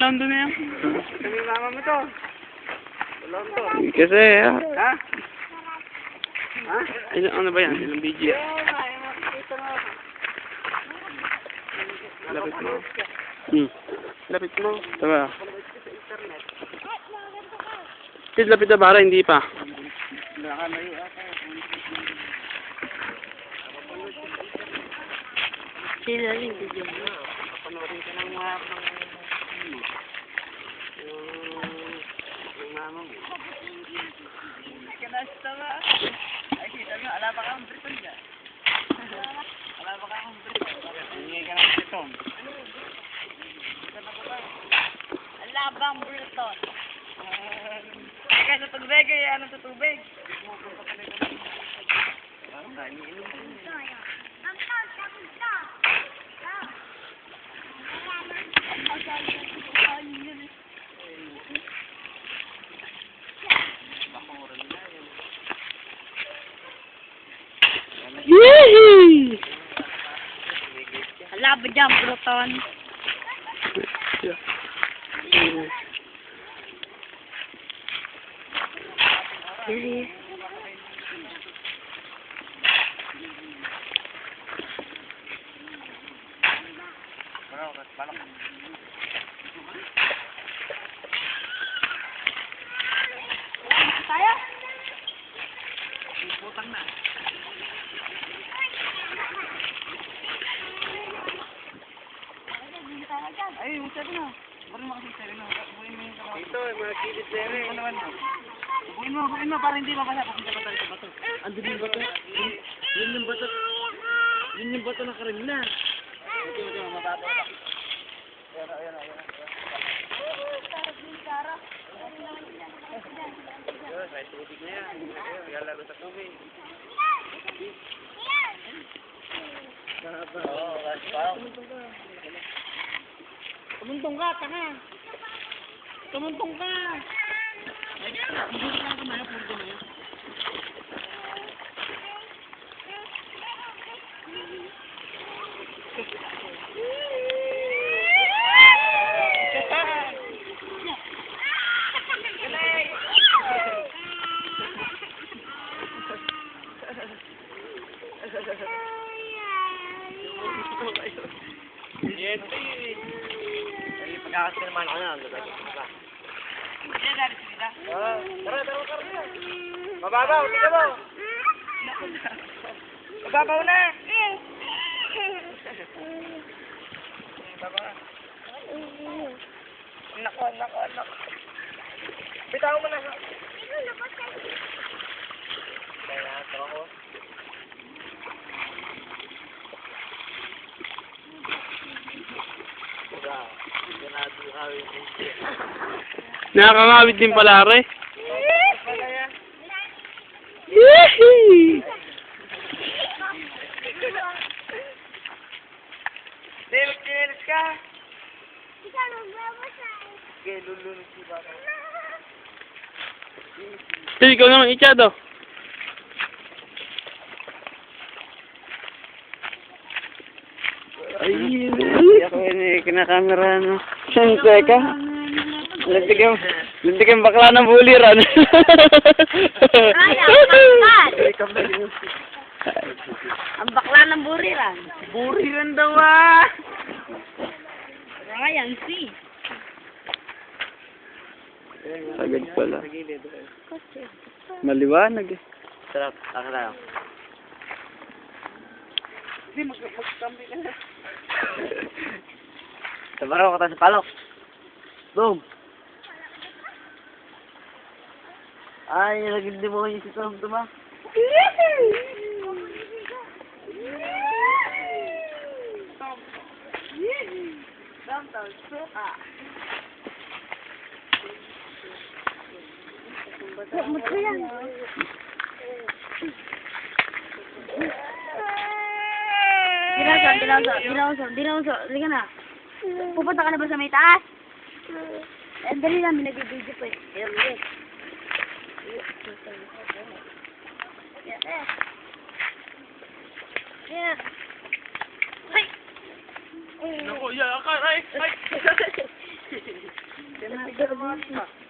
Lando na yan. Kami mama mo to. To. Kasi, ah, Ha? Ha? ilan, ano ba yan? Ilang video? Lapit mo. Hmm. Lapit mo. Diba? Sis, lapit na bara, hindi pa. Sila rin, video. Panoorin ka ng mga yung yung mama mo. Kanasta ba? Ay, kita mo, ala ba kang Briton dyan? Ala ba kang Briton? Hindi ka ng Briton. Alabang Bruton. Ika sa tubig, eh, ano sa tubig? Parang dahil iniinom ko Alabang dyan, Bruton. Tayo? Putang na. Ay, musa ko na. Bari mo kasi sa'yo na. Bubuin mo yung kalawa. Ito, mga kilit na rin. Ano naman mo? Bubuin mo, bubuin mo para hindi mabasa. Papunta pa tayo sa bato. Andun yung bato. Yun, yun yung bato. Yun yung bato na karim na. Ito, ito, mabato. Ayan, ayan, ayan. Kahit tubig na yan. Ayun, Lalaro sa tubig. Oo, kasi parang Tumuntong ka, tanga. Tumuntong ka. Yes, eh. Ka naman ako na. Lalagay ko pa. Ah, Tara, tara, tara. Mababaw, tingnan mo. Mababaw na. Baba. Nako, nako, nako. Bitaw mo na. Kaya, ito ako. Wala. Ganado kawin hindi. Nakakangawit din pala, re. Yee! Dale, kinilis ka. Okay, lulunod si Bata. Ikaw naman, Ichado. Ay, Ako ini kinakamera no. Teka. Lantigan, lantigan bakla ng buliran. Ay, ang. Ang bakla ng buriran. Buliran daw ah. Kaya nga yan, si. Sagad pala. Maliwanag eh. Sarap, taka tayo. Hindi, mag magkambi ka na. Tabaraw ka tayo sa palok. Boom. Ay, nagindi mo yung si Tom Tuma. Tom Tom, suka. Magko yan. Dinoso, dinoso, dinoso, dinoso. Liga na. Pupunta ka na ba sa may taas? Eh, dali lang, nag-video pa eh. Ayan. Ayan. Ay! Naku, ya, akar, ay, ay. Gabi.